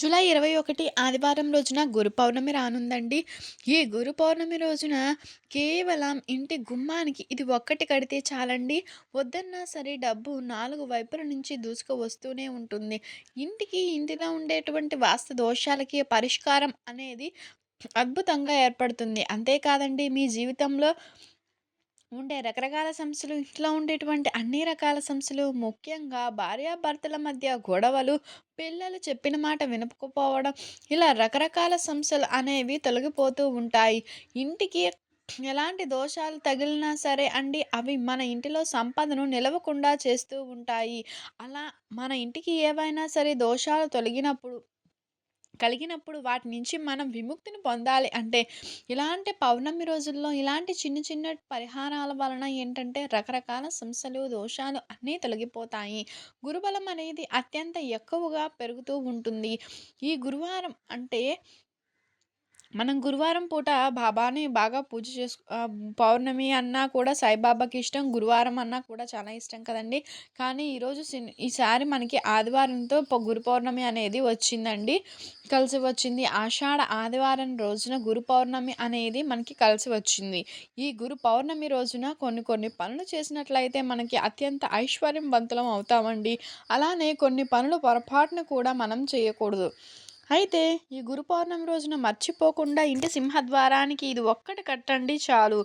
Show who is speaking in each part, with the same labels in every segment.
Speaker 1: July ఇరవై ఒకటి ఆదివారం రోజున గురు పౌర్ణమి రానుందండి. ఈ గురు పౌర్ణమి రోజున కేవలం ఇంటి గుమ్మానికి ఇది ఒక్కటి కడితే చాలండి. వద్దన్నా సరే డబ్బు నాలుగు వైపుల నుంచి దూసుకు వస్తూనే ఉంటుంది. ఇంటికి ఇంటిలో ఉండేటువంటి వాస్తు దోషాలకి పరిష్కారం అనేది అద్భుతంగా ఏర్పడుతుంది. అంతేకాదండి మీ జీవితంలో ఉండే రకరకాల సమస్యలు ఇంట్లో ఉండేటువంటి అన్ని రకాల సమస్యలు ముఖ్యంగా భార్యాభర్తల మధ్య గొడవలు పిల్లలు చెప్పిన మాట వినకపోవడం ఇలా రకరకాల సమస్యలు అనేవి తొలగిపోతూ ఉంటాయి. ఇంటికి ఎలాంటి దోషాలు తగిలినా సరే అండి అవి మన ఇంటిలో సంపదను నిలవకుండా చేస్తూ ఉంటాయి. అలా మన ఇంటికి ఏవైనా సరే దోషాలు తొలగినప్పుడు కలిగినప్పుడు వాటి నుంచి మనం విముక్తిని పొందాలి. అంటే ఇలాంటి పౌర్ణమి రోజుల్లో ఇలాంటి చిన్న చిన్న పరిహారాల వలన ఏంటంటే రకరకాల సమస్యలు దోషాలు అన్నీ తొలగిపోతాయి. గురుబలం అనేది అత్యంత ఎక్కువగా పెరుగుతూ ఉంటుంది. ఈ గురువారం అంటే మనం గురువారం పూట బాబాని బాగా పూజ చేసుకు పౌర్ణమి అన్నా కూడా సాయిబాబాకి ఇష్టం గురువారం అన్నా కూడా చాలా ఇష్టం కదండి. కానీ ఈరోజు ఈసారి మనకి ఆదివారంతో గురు పౌర్ణమి అనేది వచ్చిందండి. కలిసి వచ్చింది. ఆషాఢ ఆదివారం రోజున గురు పౌర్ణమి అనేది మనకి కలిసి వచ్చింది. ఈ గురు పౌర్ణమి రోజున కొన్ని కొన్ని పనులు చేసినట్లయితే మనకి అత్యంత ఐశ్వర్యవంతులం అవుతామండి. అలానే కొన్ని పనులు పొరపాటును కూడా మనం చేయకూడదు. అయితే ఈ గురు పౌర్ణమి రోజున మర్చిపోకుండా ఇంటి సింహద్వారానికి ఇది ఒక్కటి కట్టండి చాలు.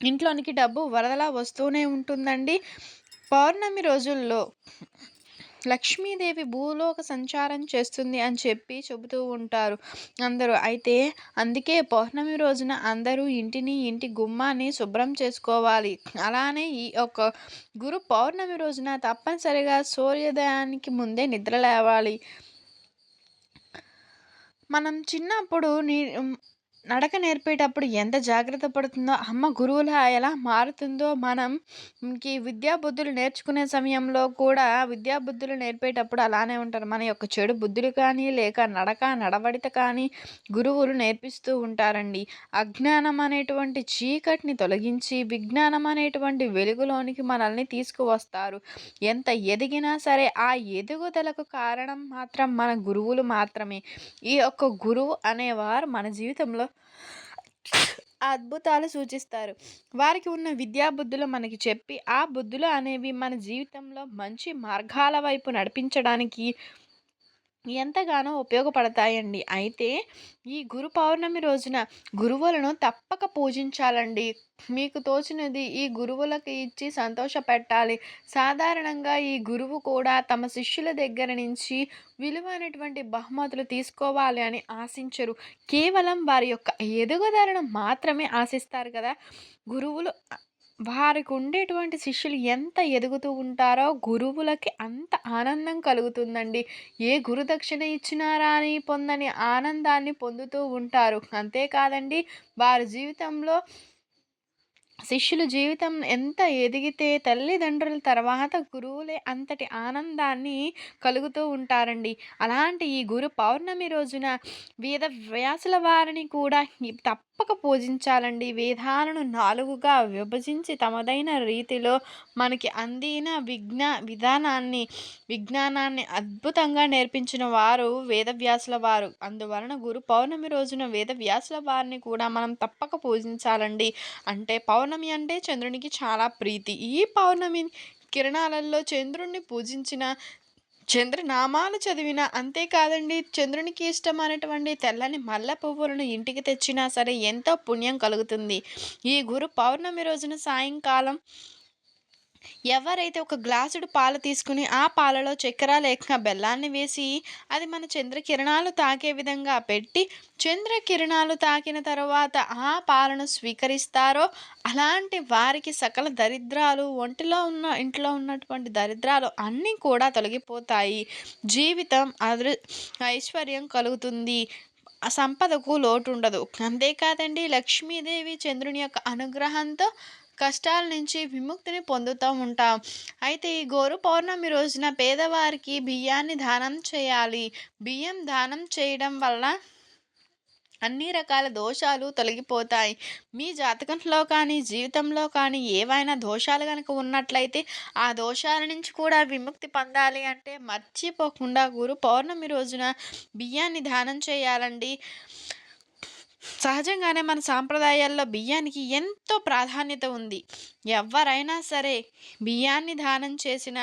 Speaker 1: ఇంట్లోనికి డబ్బు వరదలా వస్తూనే ఉంటుందండి. పౌర్ణమి రోజుల్లో లక్ష్మీదేవి భూలోక సంచారం చేస్తుంది అని చెప్పి చెబుతూ ఉంటారు. అందరూ అయితే అందుకే పౌర్ణమి రోజున అందరూ ఇంటిని ఇంటి గుమ్మాన్ని శుభ్రం చేసుకోవాలి. అలానే ఈ ఒక గురు పౌర్ణమి రోజున తప్పనిసరిగా సూర్యోదయానికి ముందే నిద్ర లేవాలి. మనం చిన్నప్పుడు నీ నడక నేర్పేటప్పుడు ఎంత జాగ్రత్త పడుతుందో అమ్మ గురువులా ఎలా మారుతుందో మనం ఈ విద్యా బుద్ధులు నేర్చుకునే సమయంలో కూడా విద్యాబుద్ధులు నేర్పేటప్పుడు అలానే ఉంటారు. మన యొక్క చెడు బుద్ధులు కానీ లేక నడక నడవడిత కానీ గురువులు నేర్పిస్తూ ఉంటారండి. అజ్ఞానం అనేటువంటి చీకటిని తొలగించి విజ్ఞానం అనేటువంటి వెలుగులోనికి మనల్ని తీసుకువస్తారు. ఎంత ఎదిగినా సరే ఆ ఎదుగుదలకు కారణం మాత్రం మన గురువులు మాత్రమే. ఈ యొక్క గురువు అనేవారు మన జీవితంలో అద్భుతాలు సూచిస్తారు. వారికి ఉన్న విద్యా బుద్ధులు మనకి చెప్పి ఆ బుద్ధులు అనేవి మన జీవితంలో మంచి మార్గాల వైపు నడిపించడానికి ఎంతగానో ఉపయోగపడతాయండి. అయితే ఈ గురు పౌర్ణమి రోజున గురువులను తప్పక పూజించాలండి. మీకు తోచినది ఈ గురువులకు ఇచ్చి సంతోష పెట్టాలి. సాధారణంగా ఈ గురువు కూడా తమ శిష్యుల దగ్గర నుంచి విలువైనటువంటి బహుమతులు తీసుకోవాలి అని ఆశించరు. కేవలం వారి యొక్క ఎదుగుదలను మాత్రమే ఆశిస్తారు కదా. గురువులు వారికి ఉండేటువంటి శిష్యులు ఎంత ఎదుగుతూ ఉంటారో గురువులకి అంత ఆనందం కలుగుతుందండి. ఏ గురుదక్షిణ ఇచ్చినారా అని పొందని ఆనందాన్ని పొందుతూ ఉంటారు. అంతేకాదండి వారి జీవితంలో శిష్యుల జీవితం ఎంత ఎదిగితే తల్లిదండ్రుల తర్వాత గురువులే అంతటి ఆనందాన్ని కలుగుతూ ఉంటారండి. అలాంటి ఈ గురు పౌర్ణమి రోజున వేద వ్యాసుల వారిని కూడా తప్పక పూజించాలండి. వేదాలను నాలుగుగా విభజించి తమదైన రీతిలో మనకి అందిన విజ్ఞా విధానాన్ని విజ్ఞానాన్ని అద్భుతంగా నేర్పించిన వారు వేదవ్యాసుల వారు. అందువలన గురు పౌర్ణమి రోజున వేదవ్యాసుల వారిని కూడా మనం తప్పక పూజించాలండి. అంటే పౌర్ణమి అంటే చంద్రునికి చాలా ప్రీతి. ఈ పౌర్ణమి కిరణాలలో చంద్రుణ్ణి పూజించిన చంద్రనామాలు చదివిన అంతేకాదండి చంద్రునికి ఇష్టమైనటువంటి తెల్లని మల్లె పువ్వులను ఇంటికి తెచ్చినా సరే ఎంతో పుణ్యం కలుగుతుంది. ఈ గురు పౌర్ణమి రోజున సాయంకాలం ఎవరైతే ఒక గ్లాసుడు పాలు తీసుకుని ఆ పాలలో చక్కెర లేక బెల్లాన్ని వేసి అది మన చంద్రకిరణాలు తాకే విధంగా పెట్టి చంద్రకిరణాలు తాకిన తర్వాత ఆ పాలను స్వీకరిస్తారో అలాంటి వారికి సకల దరిద్రాలు ఒంటిలో ఉన్న ఇంట్లో ఉన్నటువంటి దరిద్రాలు అన్నీ కూడా తొలగిపోతాయి. జీవితం అదృ ఐశ్వర్యం కలుగుతుంది. సంపదకు లోటు ఉండదు అంతేకాదండి లక్ష్మీదేవి చంద్రుని యొక్క అనుగ్రహంతో కష్టాల నుంచి విముక్తిని పొందుతూ ఉంటాం. అయితే ఈ గోరు పౌర్ణమి రోజున పేదవారికి బియ్యాన్ని దానం చేయాలి. బియ్యం దానం చేయడం వల్ల అన్ని రకాల దోషాలు తొలగిపోతాయి. మీ జాతకంలో కానీ జీవితంలో కానీ ఏవైనా దోషాలు కనుక ఉన్నట్లయితే ఆ దోషాల నుంచి కూడా విముక్తి పొందాలి అంటే మర్చిపోకుండా గురు పౌర్ణమి రోజున బియ్యాన్ని దానం చేయాలండి. సహజంగానే మన సాంప్రదాయాల్లో బియ్యానికి ఎంతో ప్రాధాన్యత ఉంది. ఎవరైనా సరే బియ్యాన్ని దానం చేసిన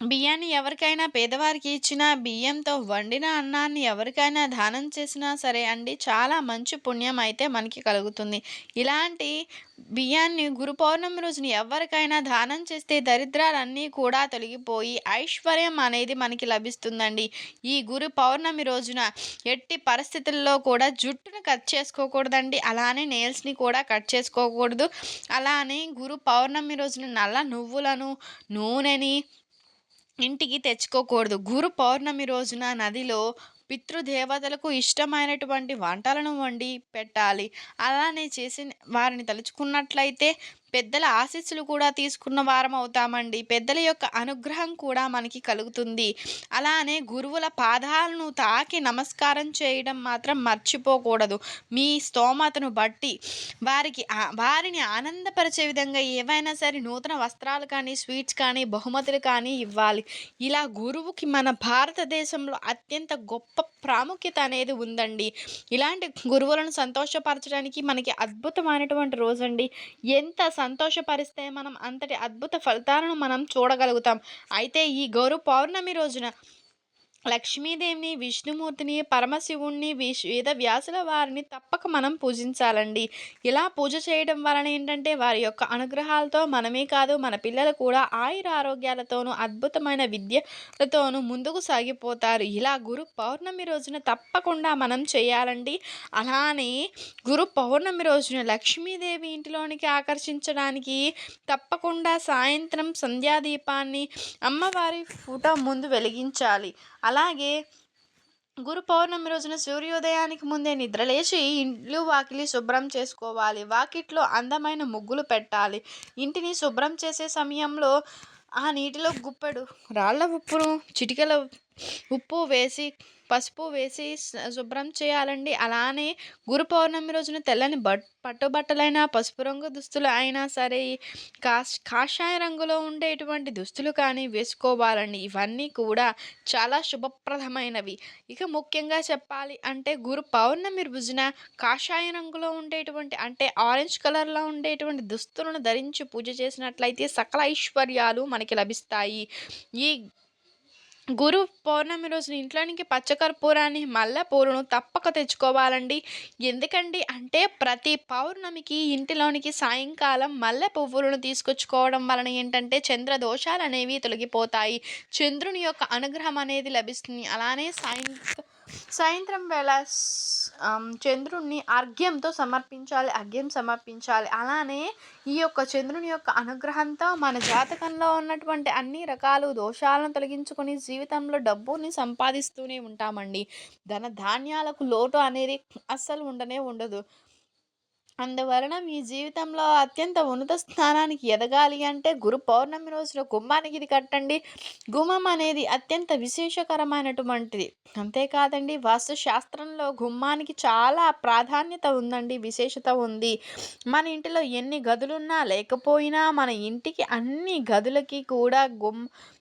Speaker 1: బియ్యాన్ని ఎవరికైనా పేదవారికి ఇచ్చిన బియ్యంతో వండిన అన్నాన్ని ఎవరికైనా దానం చేసినా సరే అండి చాలా మంచి పుణ్యం అయితే మనకి కలుగుతుంది. ఇలాంటి బియ్యాన్ని గురు పౌర్ణమి రోజున ఎవరికైనా దానం చేస్తే దరిద్రాలన్నీ కూడా తొలగిపోయి ఐశ్వర్యం అనేది మనకి లభిస్తుందండి. ఈ గురు పౌర్ణమి రోజున ఎట్టి పరిస్థితుల్లో కూడా జుట్టును కట్ చేసుకోకూడదండి. అలానే నేల్స్ని కూడా కట్ చేసుకోకూడదు. అలానే గురు పౌర్ణమి రోజున నల్ల నువ్వులను నూనెని ఇంటికి తెచ్చుకోకూడదు. గురు పౌర్ణమి రోజున నదిలో పితృదేవతలకు ఇష్టమైనటువంటి వంటలను వండి పెట్టాలి. అలానే చేసి వారిని తలుచుకున్నట్లయితే పెద్దల ఆశీస్సులు కూడా తీసుకున్న వారం అవుతామండి. పెద్దల యొక్క అనుగ్రహం కూడా మనకి కలుగుతుంది. అలానే గురువుల పాదాలను తాకి నమస్కారం చేయడం మాత్రం మర్చిపోకూడదు. మీ స్తోమతను బట్టి వారికి వారిని ఆనందపరిచే విధంగా ఏవైనా సరే నూతన వస్త్రాలు కానీ స్వీట్స్ కానీ బహుమతులు కానీ ఇవ్వాలి. ఇలా గురువుకి మన భారతదేశంలో అత్యంత గొప్ప ప్రాముఖ్యత అనేది ఉందండి. ఇలాంటి గురువులను సంతోషపరచడానికి మనకి అద్భుతమైనటువంటి రోజు అండి ఎంత సంతోషపరిస్తే మనం అంతటి అద్భుత ఫలితాలను మనం చూడగలుగుతాం. అయితే ఈ గౌరవ పౌర్ణమి రోజున లక్ష్మీదేవిని విష్ణుమూర్తిని పరమశివుణ్ణి విష్ వేద వ్యాసుల వారిని తప్పక మనం పూజించాలండి. ఇలా పూజ చేయడం వలన ఏంటంటే వారి యొక్క అనుగ్రహాలతో మనమే కాదు మన పిల్లలు కూడా ఆయుర ఆరోగ్యాలతోనూ అద్భుతమైన విద్యలతోనూ ముందుకు సాగిపోతారు. ఇలా గురు పౌర్ణమి రోజున తప్పకుండా మనం చేయాలండి. అలానే గురు పౌర్ణమి రోజున లక్ష్మీదేవి ఇంటిలోనికి ఆకర్షించడానికి తప్పకుండా సాయంత్రం సంధ్యాదీపాన్ని అమ్మవారి ఫోటో ముందు వెలిగించాలి. అలాగే గురు పౌర్ణమి రోజున సూర్యోదయానికి ముందే నిద్రలేచి ఇండ్లు వాకిలి శుభ్రం చేసుకోవాలి. వాకిట్లో అందమైన ముగ్గులు పెట్టాలి. ఇంటిని శుభ్రం చేసే సమయంలో ఆ నీటిలో గుప్పెడు రాళ్ళ ఉప్పును చిటికల ఉప్పు వేసి పసుపు వేసి శుభ్రం చేయాలండి. అలానే గురు పౌర్ణమి రోజున తెల్లని బట్ పట్టుబట్టలైన పసుపు రంగు దుస్తులు అయినా సరే కాష్ కాషాయ రంగులో ఉండేటువంటి దుస్తులు కానీ వేసుకోవాలండి. ఇవన్నీ కూడా చాలా శుభప్రదమైనవి. ఇక ముఖ్యంగా చెప్పాలి అంటే గురు పౌర్ణమి రోజున కాషాయ రంగులో ఉండేటువంటి అంటే ఆరెంజ్ కలర్లో ఉండేటువంటి దుస్తులను ధరించి పూజ చేసినట్లయితే సకల ఐశ్వర్యాలు మనకి లభిస్తాయి. ఈ గురు పౌర్ణమి రోజున ఇంట్లోనికి పచ్చకర్పూరాన్ని మల్లెపూలను తప్పక తెచ్చుకోవాలండి. ఎందుకండి? అంటే ప్రతి పౌర్ణమికి ఇంటిలోనికి సాయంకాలం మల్లె పువ్వులను తీసుకొచ్చుకోవడం వలన ఏంటంటే చంద్ర దోషాలు అనేవి తొలగిపోతాయి. చంద్రుని యొక్క అనుగ్రహం అనేది లభిస్తుంది. అలానే సాయంకాలం సాయంత్రం వేళ చంద్రుణ్ణి అర్ఘ్యంతో సమర్పించాలి అర్ఘ్యం సమర్పించాలి. అలానే ఈ యొక్క చంద్రుని యొక్క అనుగ్రహంతో మన జాతకంలో ఉన్నటువంటి అన్ని రకాల దోషాలను తొలగించుకొని జీవితంలో డబ్బుని సంపాదిస్తూనే ఉంటామండి. ధన ధాన్యాలకు లోటు అనేది అస్సలు ఉండనే ఉండదు. అందువలన మీ జీవితంలో అత్యంత ఉన్నత స్థానానికి ఎదగాలి అంటే గురు పౌర్ణమి రోజున గుమ్మానికి ఇది కట్టండి. గుమ్మం అనేది అత్యంత విశేషకరమైనటువంటిది. అంతేకాదండి వాస్తు శాస్త్రంలో గుమ్మానికి చాలా ప్రాధాన్యత ఉందండి విశేషత ఉంది. మన ఇంటిలో ఎన్ని గదులున్నా లేకపోయినా మన ఇంటికి అన్ని గదులకి కూడా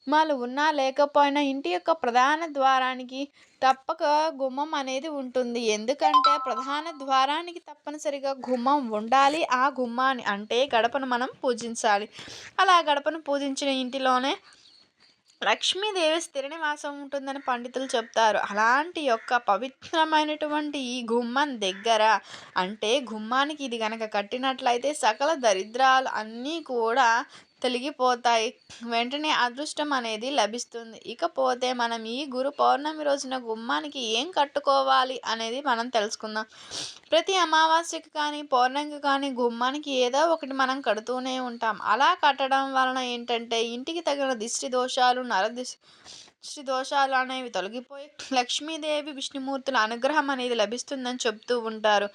Speaker 1: గుమ్మాలు ఉన్నా లేకపోయినా ఇంటి యొక్క ప్రధాన ద్వారానికి తప్పక గుమ్మం అనేది ఉంటుంది. ఎందుకంటే ప్రధాన ద్వారానికి తప్పనిసరిగా గుమ్మం ఉండాలి. ఆ గుమ్మాన్ని అంటే గడపను మనం పూజించాలి. అలా గడపను పూజించిన ఇంటిలోనే లక్ష్మీదేవి స్థిర నివాసం ఉంటుందని పండితులు చెప్తారు. అలాంటి యొక్క పవిత్రమైనటువంటి ఈ గుమ్మం దగ్గర అంటే గుమ్మానికి ఇది కనుక కట్టినట్లయితే సకల దరిద్రాలు అన్నీ కూడా తొలగిపోతాయి. వెంటనే అదృష్టం అనేది లభిస్తుంది. ఇకపోతే మనం ఈ గురు పౌర్ణమి రోజున గుమ్మానికి ఏం కట్టుకోవాలి అనేది మనం తెలుసుకుందాం. ప్రతి అమావాస్యకి కానీ పౌర్ణమికి కానీ గుమ్మానికి ఏదో ఒకటి మనం కడుతూనే ఉంటాం. అలా కట్టడం వలన ఏంటంటే ఇంటికి తగిన దిష్టి దోషాలు నర దిష్టి దోషాలు అనేవి తొలగిపోయి లక్ష్మీదేవి విష్ణుమూర్తుల అనుగ్రహం అనేది లభిస్తుందని చెప్తూ ఉంటారు.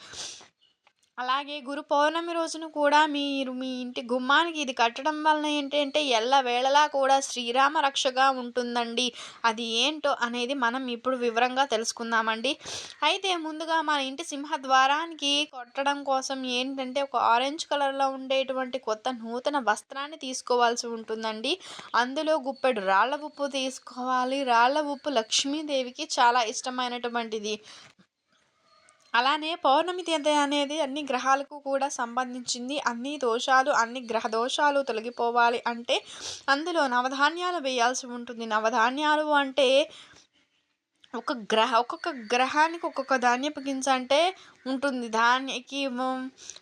Speaker 1: అలాగే గురు పౌర్ణమి రోజున కూడా మీరు మీ ఇంటి గుమ్మానికి ఇది కట్టడం వలన ఏంటంటే ఎల్లవేళలా కూడా శ్రీరామ రక్షగా ఉంటుందండి. అది ఏంటో అనేది మనం ఇప్పుడు వివరంగా తెలుసుకుందామండి. అయితే ముందుగా మన ఇంటి సింహద్వారానికి కొట్టడం కోసం ఏంటంటే ఒక ఆరెంజ్ కలర్లో ఉండేటువంటి కొత్త నూతన వస్త్రాన్ని తీసుకోవాల్సి ఉంటుందండి. అందులో గుప్పెడు రాళ్ళ ఉప్పు తీసుకోవాలి. రాళ్ళ ఉప్పు లక్ష్మీదేవికి చాలా ఇష్టమైనటువంటిది. అలానే పౌర్ణమి తిథి అనేది అన్ని గ్రహాలకు కూడా సంబంధించింది. అన్ని దోషాలు అన్ని గ్రహ దోషాలు తొలగిపోవాలి అంటే అందులో నవధాన్యాలు వేయాల్సి ఉంటుంది. నవధాన్యాలు అంటే ఒక గ్రహ ఒక్కొక్క గ్రహానికి ఒక్కొక్క ధాన్యపు గింజ అంటే ఉంటుంది. దానికి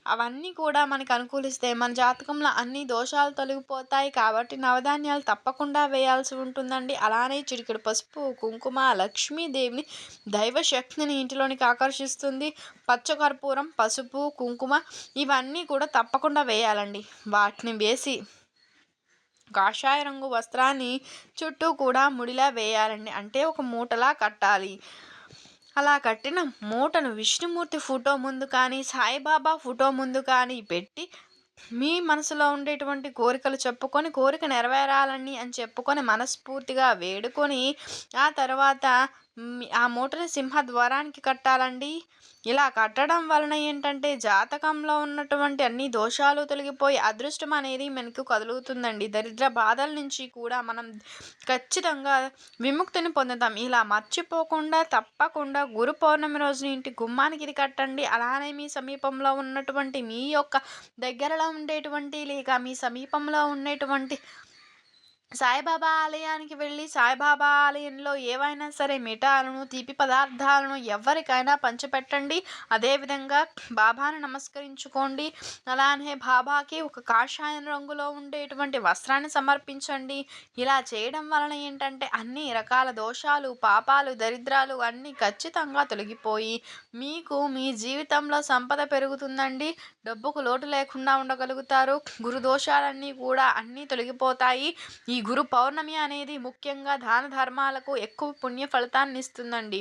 Speaker 1: అవన్నీ కూడా మనకు అనుకూలిస్తే మన జాతకంలో అన్ని దోషాలు తొలగిపోతాయి కాబట్టి నవధాన్యాలు తప్పకుండా వేయాల్సి ఉంటుందండి. అలానే చిటికెడు పసుపు కుంకుమ లక్ష్మీదేవిని దైవశక్తిని ఇంటిలోనికి ఆకర్షిస్తుంది. పచ్చకర్పూరం పసుపు కుంకుమ ఇవన్నీ కూడా తప్పకుండా వేయాలండి. వాటిని వేసి కాషాయ రంగు వస్త్రాన్ని చుట్టూ కూడా ముడిలా వేయాలండి. అంటే ఒక మూటలా కట్టాలి. అలా కట్టిన మూటను విష్ణుమూర్తి ఫోటో ముందు కానీ సాయిబాబా ఫోటో ముందు కానీ పెట్టి మీ మనసులో ఉండేటువంటి కోరికలు చెప్పుకొని కోరిక నెరవేరాలని అని చెప్పుకొని మనస్ఫూర్తిగా వేడుకొని ఆ తర్వాత ఆ మూటని సింహద్వారానికి కట్టాలండి. ఇలా కట్టడం వలన ఏంటంటే జాతకంలో ఉన్నటువంటి అన్ని దోషాలు తొలగిపోయి అదృష్టం అనేది మనకు కదులుతుందండి దరిద్ర బాధల నుంచి కూడా మనం ఖచ్చితంగా విముక్తిని పొందుతాం. ఇలా మర్చిపోకుండా తప్పకుండా గురు పౌర్ణమి రోజున ఇంటి గుమ్మానికి ఇది కట్టండి. అలానే మీ సమీపంలో ఉన్నటువంటి మీ యొక్క దగ్గరలో ఉండేటువంటి లేక మీ సమీపంలో ఉండేటువంటి సాయిబాబా ఆలయానికి వెళ్ళి సాయిబాబా ఆలయంలో ఏవైనా సరే మిఠాలను తీపి పదార్థాలను ఎవరికైనా పంచిపెట్టండి. అదేవిధంగా బాబాను నమస్కరించుకోండి. అలానే బాబాకి ఒక కాషాయం రంగులో ఉండేటువంటి వస్త్రాన్ని సమర్పించండి. ఇలా చేయడం వలన ఏంటంటే అన్ని రకాల దోషాలు పాపాలు దరిద్రాలు అన్నీ ఖచ్చితంగా తొలగిపోయి మీకు మీ జీవితంలో సంపద పెరుగుతుందండి. డబ్బుకు లోటు లేకుండా ఉండగలుగుతారు. గురు దోషాలన్నీ కూడా అన్నీ తొలగిపోతాయి. ఈ గురు పౌర్ణమి అనేది ముఖ్యంగా దాన ధర్మాలకు ఎక్కువ పుణ్య ఫలితాన్ని ఇస్తుందండి.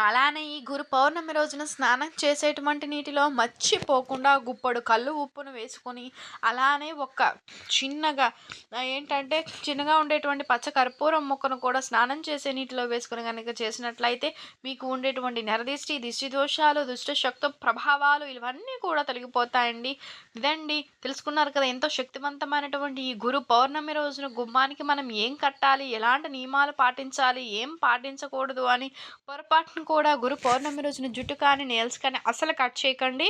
Speaker 1: అలానే ఈ గురు పౌర్ణమి రోజున స్నానం చేసేటువంటి నీటిలో మర్చిపోకుండా గుప్పడు కళ్ళు ఉప్పును వేసుకొని అలానే ఒక చిన్నగా ఏంటంటే చిన్నగా ఉండేటువంటి పచ్చ కర్పూరం మొక్కను కూడా స్నానం చేసే నీటిలో వేసుకొని కనుక చేసినట్లయితే మీకు ఉండేటువంటి నరదిష్టి దిష్టి దోషాలు దుష్ట శక్తి ప్రభావాలు ఇవన్నీ కూడా తొలగిపోతాయండి. ఇదండి. తెలుసుకున్నారు కదా ఎంతో శక్తివంతమైనటువంటి ఈ గురు పౌర్ణమి రోజున గుమ్మానికి మనం ఏం కట్టాలి ఎలాంటి నియమాలు పాటించాలి ఏం పాటించకూడదు అని పొరపాటును కూడా గురు పౌర్ణమి రోజున జుట్టు కానీ నేల్స్ కానీ అసలు కట్ చేయకండి.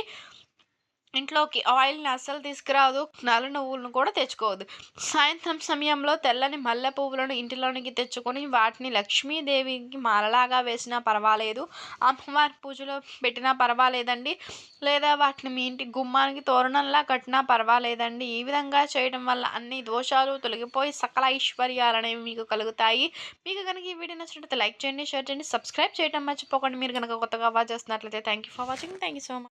Speaker 1: ఇంట్లోకి ఆయిల్ని అస్సలు తీసుకురాదు నల్ల నువ్వులను కూడా తెచ్చుకోవద్దు. సాయంత్రం సమయంలో తెల్లని మల్లె పువ్వులను ఇంటిలోనికి తెచ్చుకొని వాటిని లక్ష్మీదేవికి మాలలాగా వేసినా పర్వాలేదు అమ్మవారి పూజలో పెట్టినా పర్వాలేదండి లేదా వాటిని మీ ఇంటి గుమ్మానికి తోరణంలా కట్టినా పర్వాలేదండి. ఈ విధంగా చేయడం వల్ల అన్ని దోషాలు తొలగిపోయి సకల ఐశ్వర్యాలు అనేవి మీకు కలుగుతాయి. మీకు కనుక ఈ వీడియో నచ్చినట్లయితే లైక్ చేయండి షేర్ చేయండి సబ్స్క్రైబ్ చేయడం మర్చిపోకండి. మీరు కనుక కొత్తగా వాచ్ చేస్తున్నట్లయితే thank you for watching thank you so much